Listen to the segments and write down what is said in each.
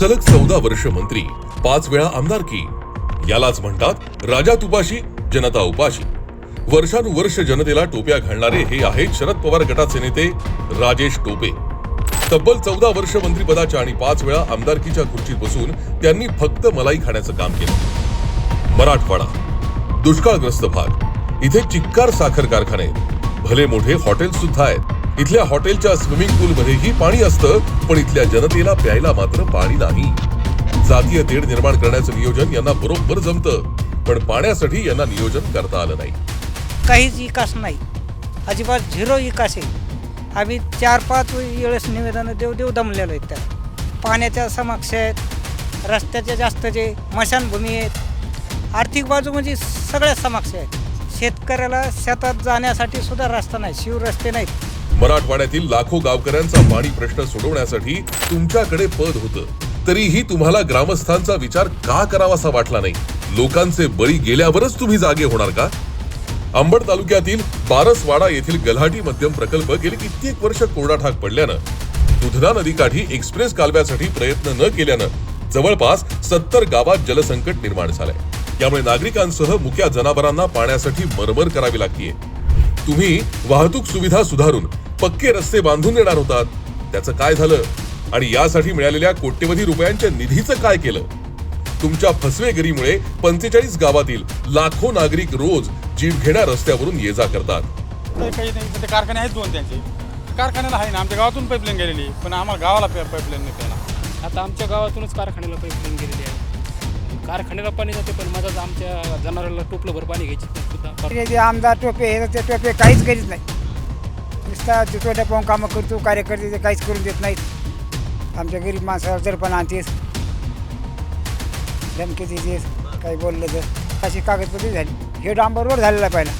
सलग चौदा वर्ष मंत्री पाच वेळा आमदारकी यालाच म्हणतात राजा तुपाशी जनता उपाशी. वर्षानुवर्ष जनतेला टोप्या घालणारे हे आहेत शरद पवार गटाचे नेते राजेश टोपे. तब्बल चौदा वर्ष मंत्रिपदाच्या आणि पाच वेळा आमदारकीच्या खुर्चीत बसून त्यांनी फक्त मलाई खाण्याचं काम केलं. मराठवाडा दुष्काळग्रस्त भाग. इथे चिक्कार साखर कारखाने आहेत. भले मोठे हॉटेल सुद्धा आहेत. इथल्या हॉटेलच्या स्विमिंग पूल मध्येही पाणी असतं पण इथल्या जनतेला प्यायला मात्र पाणी नाही. जातीय तेढ निर्माण करण्याचं नियोजन यांना बरोबर जमतं पण पाण्यासाठी यांना नियोजन करता आलं नाही. काहीच विकास नाही. अजिबात झिरो विकास आहे. आम्ही चार पाच वेळेस निवेदन देव देव दमलेलो आहेत त्या पाण्याच्या समस्या आहेत रस्त्याच्या जास्त जे मशानभूमी आहेत आर्थिक बाजू म्हणजे सगळ्या समस्या आहेत. शेतकऱ्याला शेतात जाण्यासाठी सुद्धा रस्ता नाही शिव रस्ते नाहीत. मराठवाड्यातील लाखो गावकऱ्यांचा पाणी प्रश्न सोडवण्यासाठी तुमच्याकडे पद होतं. तरीही तुम्हाला ग्रामस्थांचा विचार का करावासा वाटला नाही? लोकांचे बळी गेल्यावरच तुम्ही जागे होणार का? अंबड तालुक्यातील बारसवाडा येथील गल्हाटी मध्यम प्रकल्प गेली कित्येक वर्ष कोरडाठाक पडल्यानं दुधना नदीकाठी एक्सप्रेस कालव्यासाठी प्रयत्न न केल्यानं जवळपास सत्तर गावात जलसंकट निर्माण झालंय. यामुळे नागरिकांसह मुक्या जनावरांना पाण्यासाठी मरमर करावी लागतीये. तुम्ही वाहतूक सुविधा सुधारून पक्के रस्ते बांधून देणार होतात. त्याचं काय झालं? आणि यासाठी मिळालेल्या कोट्यवधी रुपयांच्या निधीचं काय केलं? तुमच्या फसवेगिरीमुळे पंचेचाळीस गावातील लाखो नागरिक रोज जीवघेण्या रस्त्यावरून ये जा करतात. काही नाही ते कारखाने आहेत दोन त्यांचे. कारखान्याला आहे ना आमच्या गावातून पाईपलाईन गेलेली पण आम्हाला गावाला पाईपलाईन नाही प्यायला आता आमच्या गावातूनच कारखान्याला पाईपलाईन गेलेली आहे. कारखान्याला पाणी जाते पण माझा आमच्या जनावराला टोपलं भर पाणी घ्यायची सुद्धा. आमदार टोपे हे ते टोपे काहीच करीत नाही नुसता चितोट्या पाहून कामं करतो कार्यकर्ते ते काहीच करून देत नाहीत. आमच्या गरीब माणसाला जर पण आणतेस धमकी देतेस काही बोललं तर. अशी कागदपत्रे झाली. हे डांबर रोड झालेला पहिला.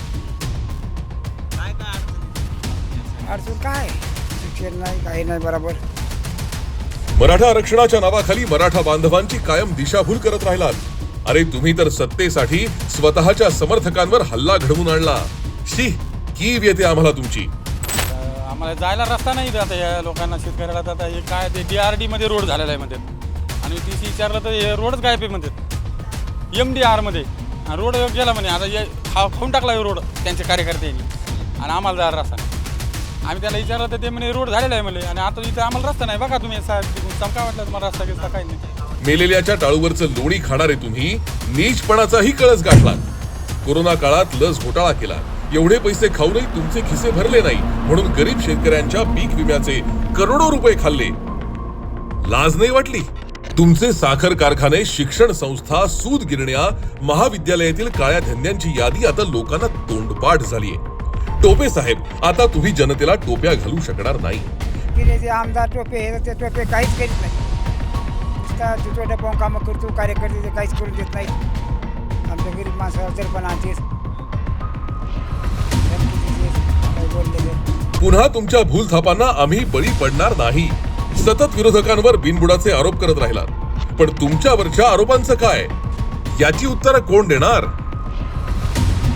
अडचण काय? शिक्षण नाही काही नाही बरोबर. मराठा आरक्षणाच्या नावाखाली मराठा बांधवांची कायम दिशाभूल करत राहिलात. अरे तुम्ही तर सत्तेसाठी स्वतःच्या समर्थकांवर हल्ला घडवून आणला. शी कीव येते आम्हाला तुमची. आम्हाला जायला रस्ता नाही इथं आता या लोकांना शेतकऱ्याला तर आता हे काय ते डी आर डीमध्ये रोड झालेला आहे म्हणतात. आणि टी सी विचारलं तर हे रोडच गायब आहे म्हणतात. एम डी आरमध्ये रोड गेला म्हणे आता हे खा खाऊन टाकला हे रोड त्यांच्या कार्यकर्त्यांनी. आणि आम्हाला जायला रस्ता नाही. आम्ही त्याला विचारलं तर ते म्हणे रोड झालेला आहे म्हणे. आणि आता इथं आम्हाला रस्ता नाही बघा तुम्ही साहेब चमका वाटला तुम्हाला रस्ता घेतला काही नाही. मेलेल्याच्या टाळूवरचं लोणी खाणारे तुम्ही नीचपणाचाही कळस गाठला कोरोना काळात लस घोटाळा केला. एवढे पैसे खाऊनही तुमचे खिसे भरले नाही. म्हणून गरीब शेतकऱ्यांच्या पीक विम्याचे करोडो रुपये खाल्ले. लाज नाही वाटली? तुमचे साखर कारखाने शिक्षण संस्था सूद गिरण्या महाविद्यालयातील काळ्या धंद्यांची यादी आता लोकांना तोंडपाठ झालीये. टोपे साहेब आता तुम्ही जनतेला टोप्या घालू शकणार नाही. तिने जे आमदार टोपे हे ते टोपे काहीच करीत नाही. नुसता पाहून कामं करतो कार्यकर्ते ते काहीच करून देत नाही आमच्या गरीब माणसाला जर पण आणतेस पुन्हा तुमच्या भूलथापांना आम्ही बळी पडणार नाही. सतत विरोधकांवर बिनबुडाचे आरोप करत राहिलात. पण तुमच्यावरच्या आरोपांचं काय? याची उत्तरं कोण देणार?